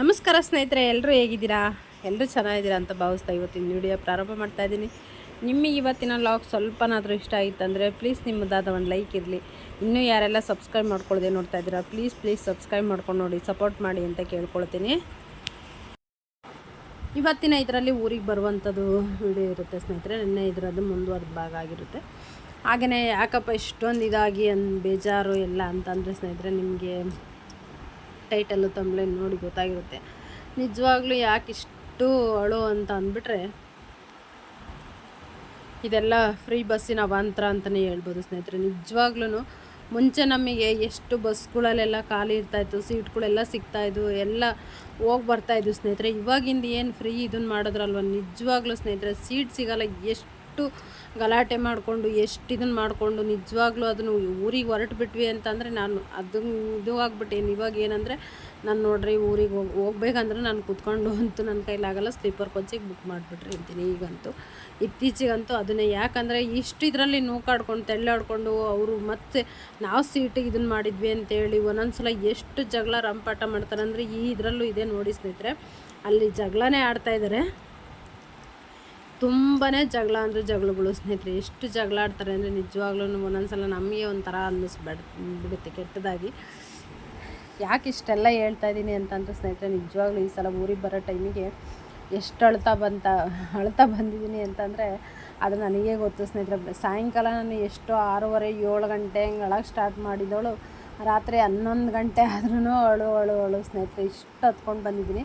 ನಮಸ್ಕಾರ ಸ್ನೇಹಿತರೆ ಎಲ್ಲರೂ ಹೇಗಿದ್ದೀರಾ? ಎಲ್ಲರೂ ಚೆನ್ನಾಗಿದ್ದೀರಾ ಅಂತ ಭಾವಿಸ್ತಾ ಇವತ್ತಿನ ವಿಡಿಯೋ ಪ್ರಾರಂಭ ಮಾಡ್ತಾ ಇದ್ದೀನಿ. ನಿಮಗೆ ಇವತ್ತಿನ ಲಾಗ್ ಸ್ವಲ್ಪನಾದರೂ ಇಷ್ಟ ಆಯಿತಂದರೆ ಪ್ಲೀಸ್ ನಿಮ್ಮದಾದ ಒಂದು ಲೈಕ್ ಇರಲಿ. ಇನ್ನೂ ಯಾರೆಲ್ಲ ಸಬ್ಸ್ಕ್ರೈಬ್ ಮಾಡ್ಕೊಳ್ಳದೆ ನೋಡ್ತಾ ಇದ್ದೀರಾ ಪ್ಲೀಸ್ ಪ್ಲೀಸ್ ಸಬ್ಸ್ಕ್ರೈಬ್ ಮಾಡ್ಕೊಂಡು ನೋಡಿ ಸಪೋರ್ಟ್ ಮಾಡಿ ಅಂತ ಕೇಳ್ಕೊಳ್ತೀನಿ. ಇವತ್ತಿನ ಇದರಲ್ಲಿ ಊರಿಗೆ ಬರುವಂಥದ್ದು ವಿಡಿಯೋ ಇರುತ್ತೆ ಸ್ನೇಹಿತರೆ, ನಿನ್ನೆ ಇದರದ್ದು ಮುಂದುವರೆದ ಭಾಗ ಆಗಿರುತ್ತೆ. ಹಾಗೆಯೇ ಯಾಕಪ್ಪ ಇಷ್ಟೊಂದು ಇದಾಗಿ ಅನ್ ಬೇಜಾರು ಎಲ್ಲ ಅಂತಂದರೆ ಸ್ನೇಹಿತರೆ, ನಿಮಗೆ ಟೈಟಲ್ಲು ತಂಬಳೆ ನೋಡಿ ಗೊತ್ತಾಗಿರುತ್ತೆ. ನಿಜವಾಗ್ಲೂ ಯಾಕೆ ಇಷ್ಟು ಅಳು ಅಂತ ಅಂದ್ಬಿಟ್ರೆ ಇದೆಲ್ಲ ಫ್ರೀ ಬಸ್ಸಿನ ಅವಾಂತರ ಅಂತಲೇ ಹೇಳ್ಬೋದು ಸ್ನೇಹಿತರೆ. ನಿಜವಾಗ್ಲೂ ಮುಂಚೆ ನಮಗೆ ಎಷ್ಟು ಬಸ್ಗಳಲ್ಲೆಲ್ಲ ಖಾಲಿ ಇರ್ತಾಯಿತ್ತು ಸೀಟ್ಗಳೆಲ್ಲ ಸಿಗ್ತಾಯಿದ್ವು ಎಲ್ಲ ಹೋಗಿ ಬರ್ತಾಯಿದ್ವು ಸ್ನೇಹಿತರೆ. ಇವಾಗಿಂದ ಏನು ಫ್ರೀ ಇದನ್ನು ಮಾಡಿದ್ರಲ್ವ? ನಿಜವಾಗ್ಲೂ ಸ್ನೇಹಿತರೆ, ಸೀಟ್ ಸಿಗಲ್ಲ. ಎಷ್ಟು ಗಲಾಟೆ ಮಾಡಿಕೊಂಡು ಎಷ್ಟು ಇದನ್ನು ಮಾಡಿಕೊಂಡು ನಿಜವಾಗ್ಲೂ ಅದನ್ನು ಊರಿಗೆ ಹೊರಟು ಬಿಟ್ವಿ ಅಂತಂದರೆ ನಾನು ಅದು ಇದು ಆಗ್ಬಿಟ್ಟೇನು ಇವಾಗ ಏನಂದರೆ ನಾನು ನೋಡ್ರಿ ಊರಿಗೆ ಹೋಗಿ, ಹೋಗ್ಬೇಕಂದ್ರೆ ನಾನು ಕುತ್ಕೊಂಡು ಅಂತೂ ನನ್ನ ಕೈಲಾಗಲ್ಲ ಸ್ಲೀಪರ್ ಕೋಚಿಗೆ ಬುಕ್ ಮಾಡಿಬಿಟ್ರಿ ಅಂತೀನಿ ಈಗಂತೂ. ಇತ್ತೀಚೆಗಂತೂ ಅದನ್ನೇ. ಯಾಕಂದರೆ ಇಷ್ಟು ಇದರಲ್ಲಿ ನೂಕಾಡ್ಕೊಂಡು, ತೆಳ್ಳಾಡ್ಕೊಂಡು ಅವರು ಮತ್ತೆ ನಾವು ಸೀಟಿಗೆ ಇದನ್ನು ಮಾಡಿದ್ವಿ ಅಂತೇಳಿ ಒಂದೊಂದ್ಸಲ ಎಷ್ಟು ಜಗಳ ರಂಪಾಟ ಮಾಡ್ತಾರೆ ಅಂದರೆ ಈ ಇದರಲ್ಲೂ ಇದೆ ನೋಡಿ ಸ್ನೇಹಿತರೆ. ಅಲ್ಲಿ ಜಗಳನೇ ಆಡ್ತಾ ಇದ್ದಾರೆ ತುಂಬಾ ಜಗಳ ಅಂದರೆ ಜಗಳಗಳು, ಸ್ನೇಹಿತರೆ. ಎಷ್ಟು ಜಗಳ ಆಡ್ತಾರೆ ಅಂದರೆ ನಿಜವಾಗ್ಲೂ ಒಂದೊಂದ್ಸಲ ನಮಗೆ ಒಂಥರ ಅನ್ನಿಸ್ಬಿಡ, ಬಿಡುತ್ತೆ ಕೆಟ್ಟದಾಗಿ. ಯಾಕೆ ಇಷ್ಟೆಲ್ಲ ಹೇಳ್ತಾ ಇದ್ದೀನಿ ಅಂತಂದ್ರೆ ಸ್ನೇಹಿತರೆ, ನಿಜವಾಗ್ಲೂ ಈ ಸಲ ಊರಿಗೆ ಬರೋ ಟೈಮಿಗೆ ಎಷ್ಟು ಅಳ್ತಾ ಬಂತ, ಅಳ್ತಾ ಬಂದಿದ್ದೀನಿ ಅಂತಂದರೆ, ಅದು ನನಗೆ ಗೊತ್ತು ಸ್ನೇಹಿತರೆ. ಸಾಯಂಕಾಲ ನಾನು ಎಷ್ಟು ಆರೂವರೆ, ಏಳು ಗಂಟೆ ಹಂಗೆ ಅಳಕ್ಕೆ ಸ್ಟಾರ್ಟ್ ಮಾಡಿದವಳು ರಾತ್ರಿ ಹನ್ನೊಂದು ಗಂಟೆ ಆದ್ರೂ ಅಳು ಅಳು ಅಳು ಸ್ನೇಹಿತರೆ. ಇಷ್ಟು ಹತ್ಕೊಂಡು ಬಂದಿದ್ದೀನಿ.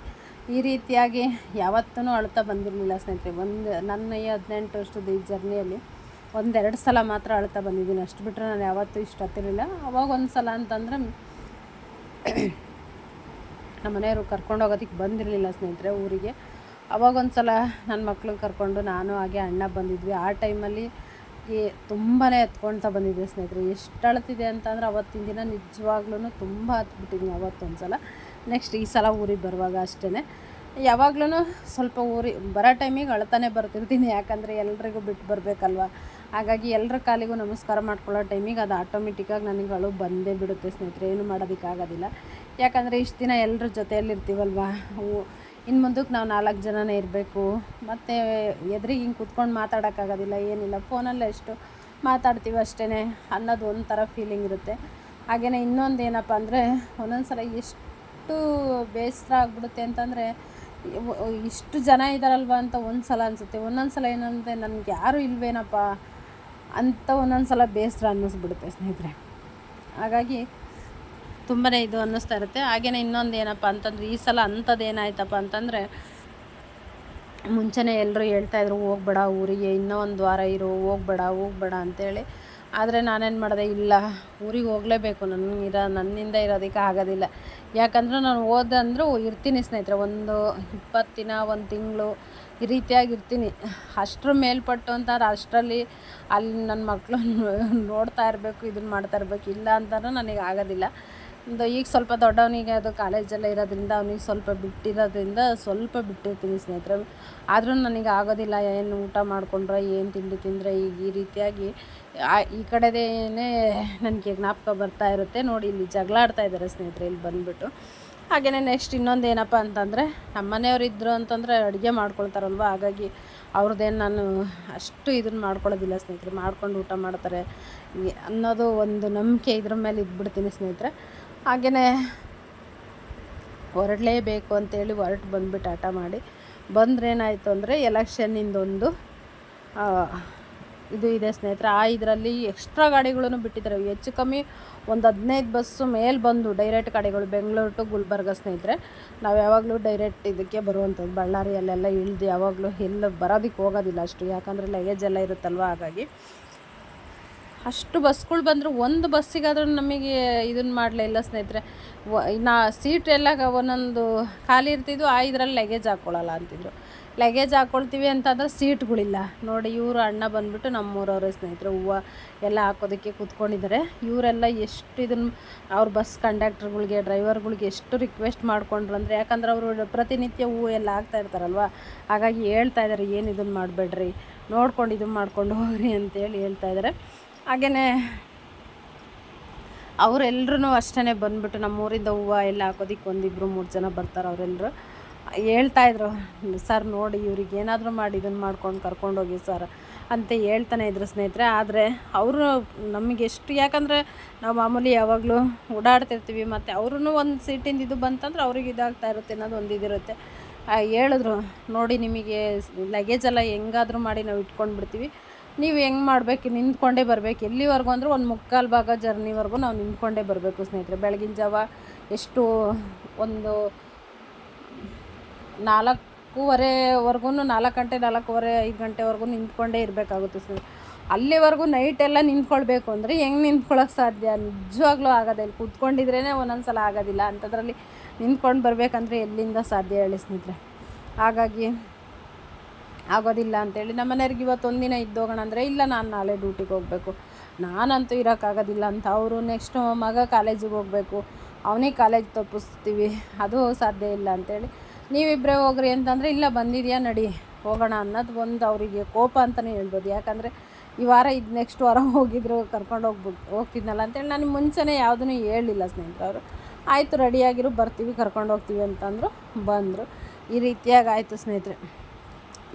ಈ ರೀತಿಯಾಗಿ ಯಾವತ್ತೂ ಅಳ್ತಾ ಬಂದಿರಲಿಲ್ಲ ಸ್ನೇಹಿತರೆ. ಒಂದು ನನ್ನ ಈ ಹದಿನೆಂಟು ವರ್ಷದ ಈ ಜರ್ನಿಯಲ್ಲಿ ಒಂದೆರಡು ಸಲ ಮಾತ್ರ ಅಳ್ತಾ ಬಂದಿದ್ದೀನಿ. ಅಷ್ಟು ಬಿಟ್ಟರೆ ನಾನು ಯಾವತ್ತೂ ಇಷ್ಟ ಹತ್ತಿರಲಿಲ್ಲ. ಅವಾಗ ಒಂದು ಸಲ ಅಂತಂದರೆ ನಮ್ಮ ಮನೆಯವರು ಕರ್ಕೊಂಡು ಹೋಗೋದಕ್ಕೆ ಬಂದಿರಲಿಲ್ಲ ಸ್ನೇಹಿತರೆ ಊರಿಗೆ. ಅವಾಗ ಒಂದು ಸಲ ನನ್ನ ಮಕ್ಳನ್ನ ಕರ್ಕೊಂಡು ನಾನು ಹಾಗೆ ಅಣ್ಣ ಬಂದಿದ್ವಿ. ಆ ಟೈಮಲ್ಲಿ ಈ ತುಂಬಾ ಎತ್ಕೊಳ್ತಾ ಬಂದಿದ್ದೆ ಸ್ನೇಹಿತರೆ. ಎಷ್ಟು ಅಳ್ತಿದೆ ಅಂತಂದ್ರೆ ಅವತ್ತಿನ ದಿನ ನಿಜವಾಗ್ಲೂ ತುಂಬ ಹತ್ಬಿಟ್ಟಿದ್ದೀನಿ ಅವತ್ತೊಂದು ಸಲ ನೆಕ್ಸ್ಟ್ ಈ ಸಲ ಊರಿಗೆ ಬರುವಾಗ ಅಷ್ಟೇ ಯಾವಾಗ್ಲೂ ಸ್ವಲ್ಪ ಊರಿಗೆ ಬರೋ ಟೈಮಿಗೆ ಅಳ್ತಾನೆ ಬರ್ತಿರ್ತೀನಿ. ಯಾಕಂದರೆ ಎಲ್ರಿಗೂ ಬಿಟ್ಟು ಬರಬೇಕಲ್ವ? ಹಾಗಾಗಿ ಎಲ್ಲರ ಕಾಲಿಗೂ ನಮಸ್ಕಾರ ಮಾಡ್ಕೊಳ್ಳೋ ಟೈಮಿಗೆ ಅದು ಆಟೋಮೆಟಿಕ್ಕಾಗಿ ನನಗೆ ಅಳು ಬಂದೇ ಬಿಡುತ್ತೆ ಸ್ನೇಹಿತರೆ. ಏನು ಮಾಡೋದಕ್ಕಾಗೋದಿಲ್ಲ. ಯಾಕಂದರೆ ಇಷ್ಟು ದಿನ ಎಲ್ಲರ ಜೊತೆಯಲ್ಲಿರ್ತೀವಲ್ವ ಇನ್ನು ಮುಂದಕ್ಕೆ ನಾವು ನಾಲ್ಕು ಜನನೇ ಇರಬೇಕು. ಮತ್ತು ಎದುರಿಗೆ ಹಿಂಗೆ ಕುತ್ಕೊಂಡು ಮಾತಾಡೋಕ್ಕಾಗೋದಿಲ್ಲ, ಏನಿಲ್ಲ. ಫೋನಲ್ಲೇ ಎಷ್ಟು ಮಾತಾಡ್ತೀವಿ ಅಷ್ಟೇ ಅನ್ನೋದು ಒಂಥರ ಫೀಲಿಂಗ್ ಇರುತ್ತೆ. ಹಾಗೆಯೇ ಇನ್ನೊಂದು ಏನಪ್ಪ ಅಂದರೆ ಒಂದೊಂದು ಸಲ ಎಷ್ಟು ಬೇಸರ ಆಗ್ಬಿಡುತ್ತೆ ಅಂತಂದರೆ ಇಷ್ಟು ಜನ ಇದ್ದಾರಲ್ವ ಅಂತ ಒಂದು ಸಲ ಅನಿಸುತ್ತೆ. ಒಂದೊಂದು ಸಲ ಏನಂದರೆ, ನನಗೆ ಯಾರು ಇಲ್ವೇನಪ್ಪ ಅಂತ ಒಂದೊಂದು ಸಲ ಬೇಸರ ಅನ್ನಿಸ್ಬಿಡುತ್ತೆ ಸ್ನೇಹಿತರೆ. ಹಾಗಾಗಿ ತುಂಬಾ ಇದು ಅನ್ನಿಸ್ತಾ ಇರುತ್ತೆ. ಹಾಗೆಯೇ ಇನ್ನೊಂದು ಏನಪ್ಪ ಅಂತಂದ್ರೆ, ಈ ಸಲ ಅಂಥದ್ದು ಏನಾಯ್ತಪ್ಪ ಅಂತಂದರೆ, ಮುಂಚೆನೇ ಎಲ್ಲರೂ ಹೇಳ್ತಾಯಿದ್ರು ಹೋಗ್ಬೇಡ ಊರಿಗೆ ಇನ್ನೂ ಒಂದು ವಾರ ಇರು, ಹೋಗ್ಬೇಡ ಹೋಗ್ಬೇಡ ಅಂತೇಳಿ ಆದರೆ ನಾನೇನು ಮಾಡಿದೆ, ಇಲ್ಲ, ಊರಿಗೆ ಹೋಗಲೇಬೇಕು. ನನಗಿರೋ ನನ್ನಿಂದ ಇರೋದಕ್ಕೆ ಆಗೋದಿಲ್ಲ. ಯಾಕಂದ್ರೆ ನಾನು ಹೋದಂದ್ರೂ ಇರ್ತೀನಿ ಸ್ನೇಹಿತರೆ, ಒಂದು ಇಪ್ಪತ್ತು ದಿನ, ಒಂದು ತಿಂಗಳು ಈ ರೀತಿಯಾಗಿ ಇರ್ತೀನಿ. ಅಷ್ಟರ ಮೇಲ್ಪಟ್ಟು ಅಂತ ಅಷ್ಟರಲ್ಲಿ ಅಲ್ಲಿ ನನ್ನ ಮಕ್ಕಳು ನೋಡ್ತಾ ಇರಬೇಕು ಇದನ್ನು ಮಾಡ್ತಾ ಇರಬೇಕು, ಇಲ್ಲ ಅಂತಲೂ ನನಗೆ ಆಗೋದಿಲ್ಲ. ಈಗ ಸ್ವಲ್ಪ ದೊಡ್ಡವನಿಗೆ ಅದು ಕಾಲೇಜೆಲ್ಲ ಇರೋದ್ರಿಂದ ಅವನಿಗೆ ಸ್ವಲ್ಪ ಬಿಟ್ಟಿರೋದ್ರಿಂದ ಸ್ವಲ್ಪ ಬಿಟ್ಟಿರ್ತೀನಿ ಸ್ನೇಹಿತರೆ. ಆದರೂ ನನಗೆ ಆಗೋದಿಲ್ಲ, ಏನು ಊಟ ಮಾಡಿಕೊಂಡ್ರೆ, ಏನು ತಿಂಡಿ ತಿಂದರೆ, ಈಗ ಈ ರೀತಿಯಾಗಿ ಈ ಕಡೆದೇನೇ ನನಗೆ ಜ್ಞಾಪಕ ಬರ್ತಾ ಇರುತ್ತೆ. ನೋಡಿ, ಇಲ್ಲಿ ಜಗಳ ಆಡ್ತಾ ಇದ್ದಾರೆ ಸ್ನೇಹಿತರೆ, ಇಲ್ಲಿ ಬಂದುಬಿಟ್ಟು. ಹಾಗೆಯೇ ನೆಕ್ಸ್ಟ್ ಇನ್ನೊಂದು ಏನಪ್ಪ ಅಂತಂದರೆ, ನಮ್ಮ ಮನೆಯವ್ರು ಇದ್ದರು ಅಂತಂದರೆ ಅಡುಗೆ ಮಾಡ್ಕೊಳ್ತಾರಲ್ವ? ಹಾಗಾಗಿ ಅವ್ರದ್ದೇನು ನಾನು ಅಷ್ಟು ಇದನ್ನು ಮಾಡ್ಕೊಳ್ಳೋದಿಲ್ಲ ಸ್ನೇಹಿತರೆ. ಮಾಡ್ಕೊಂಡು ಊಟ ಮಾಡ್ತಾರೆ ಅನ್ನೋದು ಒಂದು ನಂಬಿಕೆ ಇದ್ರ ಮೇಲೆ ಇದ್ಬಿಡ್ತೀನಿ ಸ್ನೇಹಿತರೆ. ಹಾಗೆಯೇ ಹೊರಡಲೇಬೇಕು ಅಂತೇಳಿ ಹೊರಟು ಬಂದುಬಿಟ್ಟು ಆಟ ಮಾಡಿ. ಬಂದ್ರೇನಾಯಿತು ಅಂದರೆ ಎಲೆಕ್ಷನ್ನಿಂದೊಂದು ಇದು ಇದೆ ಸ್ನೇಹಿತರೆ, ಆ ಇದರಲ್ಲಿ ಎಕ್ಸ್ಟ್ರಾ ಗಾಡಿಗಳನ್ನು ಬಿಟ್ಟಿದ್ದಾರೆ. ಹೆಚ್ಚು ಕಮ್ಮಿ ಒಂದು ಹದಿನೈದು ಬಸ್ಸು ಮೇಲೆ ಬಂದು ಡೈರೆಕ್ಟ್ ಗಾಡಿಗಳು ಬೆಂಗಳೂರು ಟು ಗುಲ್ಬರ್ಗ ಸ್ನೇಹಿತರೆ. ನಾವು ಯಾವಾಗಲೂ ಡೈರೆಕ್ಟ್ ಇದಕ್ಕೆ ಬರುವಂಥದ್ದು ಬಳ್ಳಾರಿಯಲ್ಲೆಲ್ಲ ಇಳಿದು ಯಾವಾಗಲೂ ಎಲ್ಲ ಬರೋದಕ್ಕೆ ಹೋಗೋದಿಲ್ಲ ಅಷ್ಟು. ಯಾಕಂದರೆ ಲಗೇಜ್ ಎಲ್ಲ ಇರುತ್ತಲ್ವ? ಹಾಗಾಗಿ ಅಷ್ಟು ಬಸ್ಗಳು ಬಂದರೂ ಒಂದು ಬಸ್ಸಿಗಾದರೂ ನಮಗೆ ಇದನ್ನು ಮಾಡಲೇ ಇಲ್ಲ ಸ್ನೇಹಿತರೆ. ನಾ ಸೀಟ್ ಎಲ್ಲ ಒಂದೊಂದು ಖಾಲಿ ಇರ್ತಿದ್ವು, ಆ ಇದರಲ್ಲಿ ಲಗೇಜ್ ಹಾಕ್ಕೊಳ್ಳಲ್ಲ ಅಂತಿದ್ರು. ಲಗೇಜ್ ಹಾಕ್ಕೊಳ್ತೀವಿ ಅಂತಂದ್ರೆ ಸೀಟ್ಗಳಿಲ್ಲ. ನೋಡಿ, ಇವರು ಅಣ್ಣ ಬಂದುಬಿಟ್ಟು ನಮ್ಮೂರವರೇ ಸ್ನೇಹಿತರು, ಹೂವು ಎಲ್ಲ ಹಾಕೋದಕ್ಕೆ ಕೂತ್ಕೊಂಡಿದ್ದಾರೆ. ಇವರೆಲ್ಲ ಎಷ್ಟು ಇದನ್ನು ಅವ್ರ ಬಸ್ ಕಂಡಕ್ಟರ್ಗಳಿಗೆ ಡ್ರೈವರ್ಗಳಿಗೆ ಎಷ್ಟು ರಿಕ್ವೆಸ್ಟ್ ಮಾಡ್ಕೊಂಡ್ರು ಅಂದರೆ, ಯಾಕಂದ್ರೆ ಅವರು ಪ್ರತಿನಿತ್ಯ ಹೂವು ಎಲ್ಲ ಹಾಕ್ತಾ ಇರ್ತಾರಲ್ವ? ಹಾಗಾಗಿ ಹೇಳ್ತಾ ಇದ್ದಾರೆ, ಏನು ಇದನ್ನು ಮಾಡಬೇಡ್ರಿ? ನೋಡ್ಕೊಂಡು ಇದನ್ನು ಮಾಡ್ಕೊಂಡು ಹೋಗ್ರಿ ಅಂತೇಳಿ ಹೇಳ್ತಾ ಇದ್ದಾರೆ. ಹಾಗೆಯೇ ಅವರೆಲ್ಲರೂ ಅಷ್ಟೇ ಬಂದುಬಿಟ್ಟು ನಮ್ಮೂರಿಂದ ಹೂವು ಎಲ್ಲ ಹಾಕೋದಿಕ್ಕೆ ಒಂದಿಬ್ಬರು ಮೂರು ಜನ ಬರ್ತಾರೆ ಅವರೆಲ್ಲರೂ ಹೇಳ್ತಾಯಿದ್ರು ಸರ್ ನೋಡಿ ಇವ್ರಿಗೆ ಏನಾದರೂ ಮಾಡಿ ಇದನ್ನು ಮಾಡ್ಕೊಂಡು ಕರ್ಕೊಂಡೋಗಿ ಸರ್ ಅಂತ ಹೇಳ್ತಾನೆ ಇದ್ರು ಸ್ನೇಹಿತರೆ. ಆದರೆ ಅವರು ನಮಗೆ ಎಷ್ಟು, ಯಾಕಂದರೆ ನಾವು ಮಾಮೂಲಿ ಯಾವಾಗಲೂ ಓಡಾಡ್ತಿರ್ತೀವಿ, ಮತ್ತು ಅವ್ರೂ ಒಂದು ಸೀಟಿಂದ ಇದು ಬಂತಂದ್ರೆ ಅವ್ರಿಗೆ ಇದಾಗ್ತಾ ಇರುತ್ತೆ ಅನ್ನೋದು ಒಂದು ಇದಿರುತ್ತೆ ಹೇಳಿದ್ರು, ನೋಡಿ ನಿಮಗೆ ಲಗೇಜ್ ಹೆಂಗಾದರೂ ಹೆಂಗಾದ್ರೂ ಮಾಡಿ ನಾವು ಇಟ್ಕೊಂಡು ಬಿಡ್ತೀವಿ. ನೀವು ಹೆಂಗೆ ಮಾಡಬೇಕು, ನಿಂತ್ಕೊಂಡೇ ಬರಬೇಕು. ಎಲ್ಲಿವರೆಗೂ ಅಂದರೆ ಒಂದು ಮುಕ್ಕಾಲು ಭಾಗ ಜರ್ನಿವರೆಗೂ ನಾವು ನಿಂತ್ಕೊಂಡೇ ಬರಬೇಕು ಸ್ನೇಹಿತರೆ. ಬೆಳಗಿನ ಜಾವ ಎಷ್ಟು ಒಂದು ನಾಲ್ಕೂವರೆವರೆಗೂ, ನಾಲ್ಕು ಗಂಟೆ, ನಾಲ್ಕೂವರೆ, ಐದು ಗಂಟೆವರೆಗೂ ನಿಂತ್ಕೊಂಡೇ ಇರಬೇಕಾಗುತ್ತೆ ಸ್ನೇಹಿತರೆ. ಅಲ್ಲಿವರೆಗೂ ನೈಟ್ ಎಲ್ಲ ನಿಂತ್ಕೊಳ್ಬೇಕು ಅಂದರೆ ಹೆಂಗೆ ನಿಂತ್ಕೊಳ್ಳೋಕೆ ಸಾಧ್ಯ? ನಿಜವಾಗ್ಲೂ ಇಲ್ಲಿ. ಕೂತ್ಕೊಂಡಿದ್ರೇ ಒಂದೊಂದು ಸಲ ಆಗೋದಿಲ್ಲ. ಅಂಥದ್ರಲ್ಲಿ ನಿಂತ್ಕೊಂಡು ಬರಬೇಕಂದ್ರೆ ಎಲ್ಲಿಂದ ಸಾಧ್ಯ ಹೇಳಿ ಸ್ನೇಹಿತರೆ. ಹಾಗಾಗಿ ಆಗೋದಿಲ್ಲ ಅಂತೇಳಿ ನಮ್ಮ ಮನೆಯವ್ರಿಗೆ ಇವತ್ತು ಒಂದಿನ ಇದ್ದೋಗೋಣ ಅಂದರೆ ಇಲ್ಲ, ನಾನು ನಾಳೆ ಡ್ಯೂಟಿಗೆ ಹೋಗಬೇಕು. ನಾನಂತೂ ಇರೋಕ್ಕಾಗೋದಿಲ್ಲ ಅಂತ ಅವರು ನೆಕ್ಸ್ಟು ಮಗ ಕಾಲೇಜಿಗೆ ಹೋಗಬೇಕು. ಅವನೇ ಕಾಲೇಜ್ ತಪ್ಪಿಸ್ತೀವಿ. ಅದು ಸಾಧ್ಯ ಇಲ್ಲ ಅಂತೇಳಿ. ನೀವಿಬ್ಬರೇ ಹೋಗ್ರಿ ಅಂತಂದರೆ, ಇಲ್ಲ, ಬಂದಿದೆಯಾ ನಡಿ, ಹೋಗೋಣ ಅನ್ನೋದು ಒಂದು ಅವರಿಗೆ ಕೋಪ ಅಂತಲೇ ಹೇಳ್ಬೋದು. ಯಾಕಂದರೆ ಈ ವಾರ ಇದು ನೆಕ್ಸ್ಟ್ ವಾರ ಹೋಗಿದ್ರು, ಕರ್ಕೊಂಡು ಹೋಗ್ಬಿಟ್ಟು ಹೋಗ್ತಿದ್ನಲ್ಲ ಅಂತೇಳಿ ನನಗೆ ಮುಂಚೆನೇ ಯಾವುದೂ ಹೇಳಿಲ್ಲ ಸ್ನೇಹಿತರೆ ಅವರು. ಆಯಿತು ರೆಡಿಯಾಗಿರು ಬರ್ತೀವಿ, ಕರ್ಕೊಂಡು ಹೋಗ್ತೀವಿ ಅಂತಂದರು ಬಂದರು. ಈ ರೀತಿಯಾಗಿ ಆಯಿತು ಸ್ನೇಹಿತರೆ.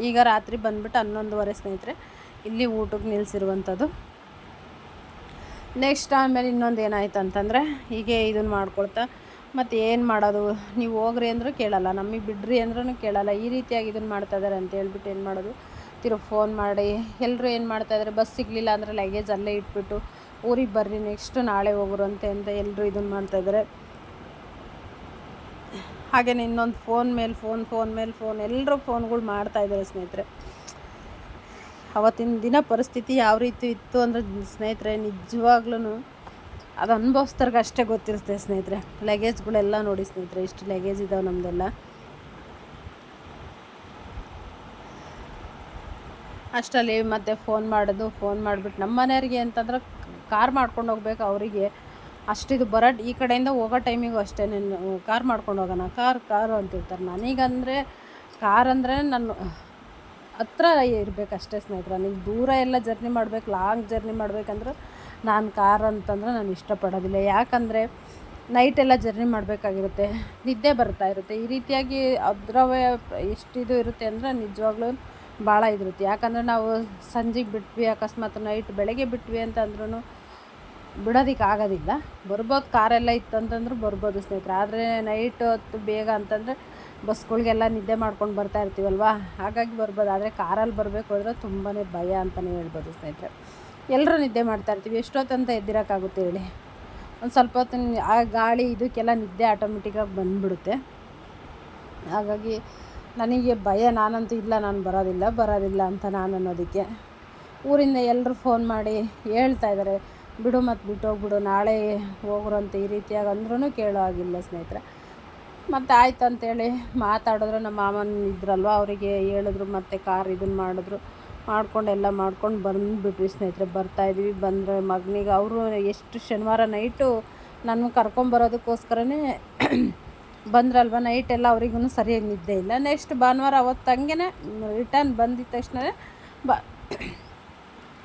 ಈಗ ರಾತ್ರಿ ಬಂದ್ಬಿಟ್ಟು ಹನ್ನೊಂದುವರೆ ಸ್ನೇಹಿತರೆ, ಇಲ್ಲಿ ಊಟಕ್ಕೆ ನಿಲ್ಲಿಸಿರುವಂಥದ್ದು ನೆಕ್ಸ್ಟ್ ಆಮೇಲೆ ಇನ್ನೊಂದು ಏನಾಯ್ತು ಅಂತಂದರೆ, ಹೀಗೆ ಇದನ್ನು ಮಾಡ್ಕೊಳ್ತಾ, ಮತ್ತು ಏನು ಮಾಡೋದು? ನೀವು ಹೋಗ್ರಿ ಅಂದರೂ ಕೇಳಲ್ಲ, ನಮಗೆ ಬಿಡ್ರಿ ಅಂದ್ರೂ ಕೇಳಲ್ಲ. ಈ ರೀತಿಯಾಗಿ ಇದನ್ನು ಮಾಡ್ತಾ ಇದ್ದಾರೆ ಅಂತ ಹೇಳ್ಬಿಟ್ಟು ಏನು ಮಾಡೋದು? ತಿರು ಫೋನ್ ಮಾಡಿ ಎಲ್ಲರೂ ಏನು ಮಾಡ್ತಾಯಿದ್ದಾರೆ ಬಸ್ ಸಿಗಲಿಲ್ಲ ಅಂದರೆ ಲಗೇಜ್ ಅಲ್ಲೇ ಇಟ್ಬಿಟ್ಟು, ಊರಿಗೆ ಬರ್ರಿ ನೆಕ್ಸ್ಟ್ ನಾಳೆ ಹೋಗ್ರಂತೆ ಅಂತ ಎಲ್ಲರೂ ಇದನ್ನು ಮಾಡ್ತಾಯಿದ್ದಾರೆ ಹಾಗೆಯೇ ಇನ್ನೊಂದು ಫೋನ್ ಮೇಲೆ ಫೋನ್ ಫೋನ್ ಮೇಲೆ ಫೋನ್ ಎಲ್ಲರೂ ಫೋನ್ಗಳು ಮಾಡ್ತಾಯಿದ್ದಾರೆ ಸ್ನೇಹಿತರೆ. ಅವತ್ತಿನ ದಿನ ಪರಿಸ್ಥಿತಿ ಯಾವ ರೀತಿ ಇತ್ತು ಅಂದರೆ ಸ್ನೇಹಿತರೆ ನಿಜವಾಗ್ಲೂ ಅದು ಅನುಭವಿಸ್ತಾರ್ಗೆ ಅಷ್ಟೇ ಗೊತ್ತಿರುತ್ತೆ ಸ್ನೇಹಿತರೆ. ಲಗೇಜ್ಗಳೆಲ್ಲ ನೋಡಿ ಸ್ನೇಹಿತರೆ, ಇಷ್ಟು ಲಗೇಜ್ ಇದಾವೆ ನಮ್ಮದೆಲ್ಲ ಅಷ್ಟರಲ್ಲಿ ಮತ್ತೆ ಫೋನ್ ಮಾಡೋದು ಫೋನ್ ಮಾಡಿಬಿಟ್ಟು ನಮ್ಮ ಮನೆಯವ್ರಿಗೆ ಅಂತಂದ್ರೆ ಕಾರ್ ಮಾಡ್ಕೊಂಡು ಹೋಗ್ಬೇಕು ಅವರಿಗೆ. ಅಷ್ಟಿದು ಬರಡ್ ಈ ಕಡೆಯಿಂದ ಹೋಗೋ ಟೈಮಿಗೂ ಅಷ್ಟೇ ಕಾರ್ ಮಾಡ್ಕೊಂಡು ಹೋಗೋಣ. ಕಾರ್, ಕಾರು ಅಂತಿರ್ತಾರೆ ನನಗಂದರೆ ಕಾರ್ ಅಂದರೆ ನಾನು ಹತ್ರ ಇರಬೇಕಷ್ಟೇ ಸ್ನೇಹಿತರೆ. ನನಗೆ ದೂರ ಎಲ್ಲ ಜರ್ನಿ ಮಾಡ್ಬೇಕು, ಲಾಂಗ್ ಜರ್ನಿ ಮಾಡಬೇಕಂದ್ರೆ ನಾನು ಕಾರ್ ಅಂತಂದ್ರೆ ನಾನು ಇಷ್ಟಪಡೋದಿಲ್ಲ. ಯಾಕಂದರೆ ನೈಟೆಲ್ಲ ಜರ್ನಿ ಮಾಡಬೇಕಾಗಿರುತ್ತೆ. ನಿದ್ದೆ ಬರ್ತಾ ಇರುತ್ತೆ. ಈ ರೀತಿಯಾಗಿ ಅದರವೇ ಎಷ್ಟಿದು ಇರುತ್ತೆ ಅಂದರೆ ನಿಜವಾಗ್ಲೂ ಭಾಳ ಇದಿರುತ್ತೆ. ಯಾಕಂದರೆ ನಾವು ಸಂಜೆಗೆ ಬಿಟ್ವಿ, ಅಕಸ್ಮಾತ್ ನೈಟ್ ಬೆಳಗ್ಗೆ ಬಿಟ್ವಿ ಅಂತಂದ್ರೂ ಬಿಡೋದಕ್ಕೆ ಆಗೋದಿಲ್ಲ ಬರ್ಬೋದು ಕಾರೆಲ್ಲ ಇತ್ತು ಅಂತಂದ್ರೆ ಬರ್ಬೋದು ಸ್ನೇಹಿತರೆ. ಆದರೆ ನೈಟ್ ಹೊತ್ತು ಬೇಗ ಅಂತಂದರೆ ಬಸ್ಗಳಿಗೆಲ್ಲ ನಿದ್ದೆ ಮಾಡ್ಕೊಂಡು ಬರ್ತಾ ಇರ್ತೀವಲ್ವ? ಹಾಗಾಗಿ ಬರ್ಬೋದು. ಆದರೆ ಕಾರಲ್ಲಿ ಬರಬೇಕು ಅಂದರೆ ತುಂಬಾ ಭಯ ಅಂತಲೇ ಹೇಳ್ಬೋದು ಸ್ನೇಹಿತರೆ. ಎಲ್ಲರೂ ನಿದ್ದೆ ಮಾಡ್ತಾ ಇರ್ತೀವಿ. ಎಷ್ಟೊತ್ತಂತ ಎದ್ದಿರೋಕ್ಕಾಗುತ್ತೆ ಹೇಳಿ? ಒಂದು ಸ್ವಲ್ಪ ಹೊತ್ತು ಆ ಗಾಳಿ ಇದಕ್ಕೆಲ್ಲ ನಿದ್ದೆ ಆಟೋಮೆಟಿಕ್ಕಾಗಿ ಬಂದುಬಿಡುತ್ತೆ. ಹಾಗಾಗಿ ನನಗೆ ಭಯ. ನಾನಂತೂ ಇಲ್ಲ, ನಾನು ಬರೋದಿಲ್ಲ ಬರೋದಿಲ್ಲ ಅಂತ ನಾನು ಅನ್ನೋದಕ್ಕೆ. ಊರಿಂದ ಎಲ್ಲರೂ ಫೋನ್ ಮಾಡಿ ಹೇಳ್ತಾ ಇದ್ದಾರೆ. ಬಿಡು ಮತ್ತು ಬಿಟ್ಟು ಹೋಗ್ಬಿಡು, ನಾಳೆ ಹೋಗ್ರಂತ ಈ ರೀತಿಯಾಗಿ ಅಂದ್ರೂ ಕೇಳೋ ಆಗಿಲ್ಲ ಸ್ನೇಹಿತರೆ. ಮತ್ತು ಆಯ್ತು ಅಂತೇಳಿ ಮಾತಾಡಿದ್ರು, ನಮ್ಮ ಮಾಮನ ಇದ್ರಲ್ವ, ಅವರಿಗೆ ಹೇಳಿದ್ರು, ಮತ್ತು ಕಾರ್ ಇದನ್ನು ಮಾಡಿದ್ರು, ಮಾಡ್ಕೊಂಡು ಎಲ್ಲ ಮಾಡ್ಕೊಂಡು ಬಂದುಬಿಟ್ವಿ ಸ್ನೇಹಿತರೆ. ಬರ್ತಾಯಿದ್ವಿ ಬಂದರೆ ಮಗನಿಗೆ, ಅವರು ಎಷ್ಟು ಶನಿವಾರ ನೈಟು ನನ್ನ ಕರ್ಕೊಂಬರೋದಕ್ಕೋಸ್ಕರನೇ ಬಂದ್ರಲ್ವ ನೈಟೆಲ್ಲ ಅವ್ರಿಗೂ ಸರಿಯಾಗಿ ನಿದ್ದೆ ಇಲ್ಲ. ನೆಕ್ಸ್ಟ್ ಭಾನುವಾರ ಅವತ್ತು ಹಂಗೆ ರಿಟರ್ನ್ ಬಂದಿದ್ದ ತಕ್ಷಣ ಬ,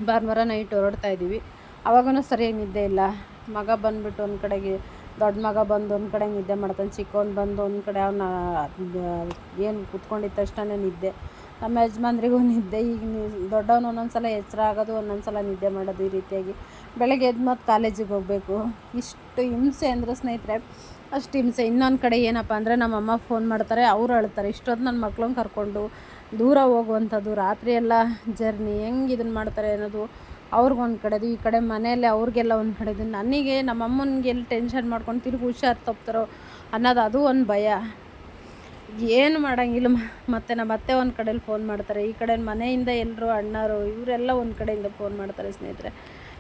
ಭಾನುವಾರ ನೈಟ್ ಹೊರಡ್ತಾ ಇದ್ದೀವಿ. ಅವಾಗೂ ಸರಿಯಾಗಿ ನಿದ್ದೆ ಇಲ್ಲ. ಮಗ ಬಂದುಬಿಟ್ಟು ಒಂದು ಕಡೆಗೆ ದೊಡ್ಡ ಮಗ ಬಂದು ಒಂದು ಕಡೆ ನಿದ್ದೆ ಮಾಡ್ತಾನೆ ಚಿಕ್ಕವನು ಬಂದು ಒಂದು ಕಡೆ ಅವನ ಏನು ಕುತ್ಕೊಂಡಿದ್ದ ತಕ್ಷಣ ನಿದ್ದೆ. ನಮ್ಮ ಯಜಮಾನ್ರಿಗೂ ನಿದ್ದೆ, ಈಗ ದೊಡ್ಡವನು ಒಂದೊಂದು ಸಲ ಎಚ್ಚರ ಆಗೋದು ಒಂದೊಂದು ಸಲ ನಿದ್ದೆ ಮಾಡೋದು ಈ ರೀತಿಯಾಗಿ. ಬೆಳಗ್ಗೆ ಎದ್ದು ಮತ್ತು ಕಾಲೇಜಿಗೆ ಹೋಗಬೇಕು. ಇಷ್ಟು ಹಿಂಸೆ ಅಂದರೆ ಸ್ನೇಹಿತರೆ, ಅಷ್ಟು ಹಿಂಸೆ. ಇನ್ನೊಂದು ಕಡೆ ಏನಪ್ಪ ಅಂದರೆ ನಮ್ಮಮ್ಮ ಫೋನ್ ಮಾಡ್ತಾರೆ, ಅವರು ಅಳ್ತಾರೆ. ಇಷ್ಟೊತ್ತು ನನ್ನ ಮಕ್ಳನ್ನ ಕರ್ಕೊಂಡು ದೂರ ಹೋಗುವಂಥದ್ದು ರಾತ್ರಿ ಎಲ್ಲ ಜರ್ನಿ ಹೆಂಗೆ ಇದನ್ನು ಮಾಡ್ತಾರೆ ಅನ್ನೋದು ಅವ್ರಿಗೊಂದು ಕಡೆದು, ಈ ಕಡೆ ಮನೆಯಲ್ಲೇ ಅವ್ರಿಗೆಲ್ಲ ಒಂದು ಕಡೆದು. ನನಗೆ ನಮ್ಮ ಅಮ್ಮನಿಗೆ ಎಲ್ಲಿ ಟೆನ್ಷನ್ ಮಾಡ್ಕೊಂಡು ತಿರುಗಿ ಹುಷಾರು ತಪ್ತಾರೋ ಅನ್ನೋದು ಅದು ಒಂದು ಭಯ. ಏನು ಮಾಡೋಂಗಿಲ್ಲ ಮತ್ತು ನಮ್ಮ ಅತ್ತೆ ಒಂದು ಕಡೆಯಲ್ಲಿ ಫೋನ್ ಮಾಡ್ತಾರೆ, ಈ ಕಡೆ ಮನೆಯಿಂದ ಎಲ್ಲರೂ ಅಣ್ಣರು ಇವರೆಲ್ಲ ಒಂದು ಕಡೆಯಿಂದ ಫೋನ್ ಮಾಡ್ತಾರೆ ಸ್ನೇಹಿತರೆ.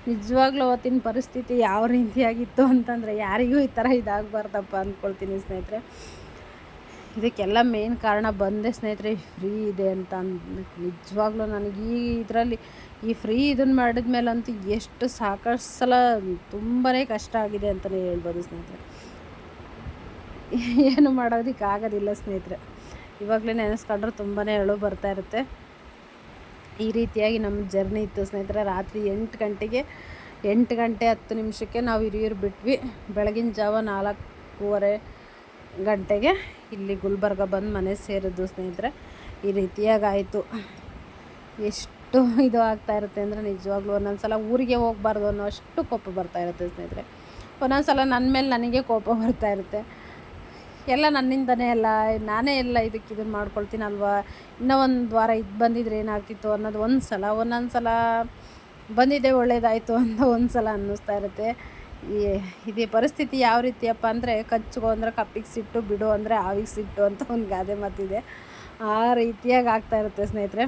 ನಿಜವಾಗ್ಲೂ ಅವತ್ತಿನ ಪರಿಸ್ಥಿತಿ ಯಾವ ರೀತಿಯಾಗಿತ್ತು ಅಂತಂದರೆ ಯಾರಿಗೂ ಈ ಥರ ಇದಾಗಬಾರ್ದಪ್ಪ ಅಂದ್ಕೊಳ್ತೀನಿ ಸ್ನೇಹಿತರೆ. ಇದಕ್ಕೆಲ್ಲ ಮೇನ್ ಕಾರಣ ಬಂದೆ ಸ್ನೇಹಿತರೆ ಫ್ರೀ ಇದೆ ಅಂತ ನಿಜವಾಗ್ಲೂ ನನಗೆ ಈ ಇದರಲ್ಲಿ ಈ ಫ್ರೀ ಇದನ್ನು ಮಾಡಿದ್ಮೇಲಂತೂ ಎಷ್ಟು ಸಾಕಷ್ಟು ಸಲ ತುಂಬಾ ಕಷ್ಟ ಆಗಿದೆ ಅಂತಲೇ ಹೇಳ್ಬೋದು ಸ್ನೇಹಿತರೆ. ಏನು ಮಾಡೋದಕ್ಕೆ ಆಗೋದಿಲ್ಲ ಸ್ನೇಹಿತರೆ. ಇವಾಗಲೇ ನೆನೆಸ್ಕೊಂಡ್ರೆ ತುಂಬಾ ಅಳು ಬರ್ತಾ ಇರುತ್ತೆ. ಈ ರೀತಿಯಾಗಿ ನಮ್ಮ ಜರ್ನಿ ಇತ್ತು ಸ್ನೇಹಿತರೆ. ರಾತ್ರಿ ಎಂಟು ಗಂಟೆಗೆ, ಎಂಟು ಗಂಟೆ ಹತ್ತು ನಿಮಿಷಕ್ಕೆ ನಾವು ಹಿರಿಯೂರು ಬಿಟ್ವಿ. ಬೆಳಗಿನ ಜಾವ ನಾಲ್ಕೂವರೆ ಗಂಟೆಗೆ ಇಲ್ಲಿ ಗುಲ್ಬರ್ಗ ಬಂದು ಮನೆ ಸೇರಿದ್ದು ಸ್ನೇಹಿತರೆ. ಈ ರೀತಿಯಾಗಾಯಿತು ಎಷ್ಟು ಇದು ಆಗ್ತಾ ಇರುತ್ತೆ ಅಂದರೆ ನಿಜವಾಗ್ಲೂ ಒಂದೊಂದು ಸಲ ಊರಿಗೆ ಹೋಗ್ಬಾರ್ದು ಅನ್ನೋ ಅಷ್ಟು ಕೋಪ ಬರ್ತಾ ಇರುತ್ತೆ ಸ್ನೇಹಿತರೆ. ಒಂದೊಂದು ಸಲ ನನ್ನ ಮೇಲೆ ನನಗೆ ಕೋಪ ಬರ್ತಾ ಇರುತ್ತೆ. ಎಲ್ಲ ನನ್ನಿಂದನೇ ಅಲ್ಲ, ನಾನೇ ಎಲ್ಲ ಇದಕ್ಕೆ ಇದನ್ನು ಮಾಡ್ಕೊಳ್ತೀನಲ್ವಾ? ಇನ್ನೂ ಒಂದು ವಾರ ಇದು ಬಂದಿದ್ರೆ ಏನಾಗ್ತಿತ್ತು ಅನ್ನೋದು ಒಂದು ಸಲ ಒಂದೊಂದು ಸಲ ಬಂದಿದ್ದೆ ಒಳ್ಳೇದಾಯಿತು ಅಂತ ಒಂದು ಸಲ ಅನ್ನಿಸ್ತಾ ಇರುತ್ತೆ. ಈ ಇದೇ ಪರಿಸ್ಥಿತಿ ಯಾವ ರೀತಿಯಪ್ಪ ಅಂದರೆ ಕಚ್ಕೋ ಅಂದರೆ ಕಪ್ಪಿಗೆ ಸಿಟ್ಟು, ಬಿಡು ಅಂದರೆ ಆವಿಗೆ ಸಿಟ್ಟು ಅಂತ ಒಂದು ಗಾದೆ ಮಾತಿದೆ ಆ ರೀತಿಯಾಗಿ ಆಗ್ತಾ ಇರುತ್ತೆ ಸ್ನೇಹಿತರೆ.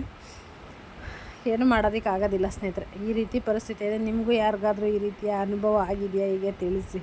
ಏನು ಮಾಡೋದಕ್ಕೆ ಆಗೋದಿಲ್ಲ ಸ್ನೇಹಿತರೆ. ಈ ರೀತಿ ಪರಿಸ್ಥಿತಿ ಇದೆ. ನಿಮಗೂ ಯಾರಿಗಾದ್ರೂ ಈ ರೀತಿಯ ಅನುಭವ ಆಗಿದೆಯಾ ಹೀಗೆ ತಿಳಿಸಿ.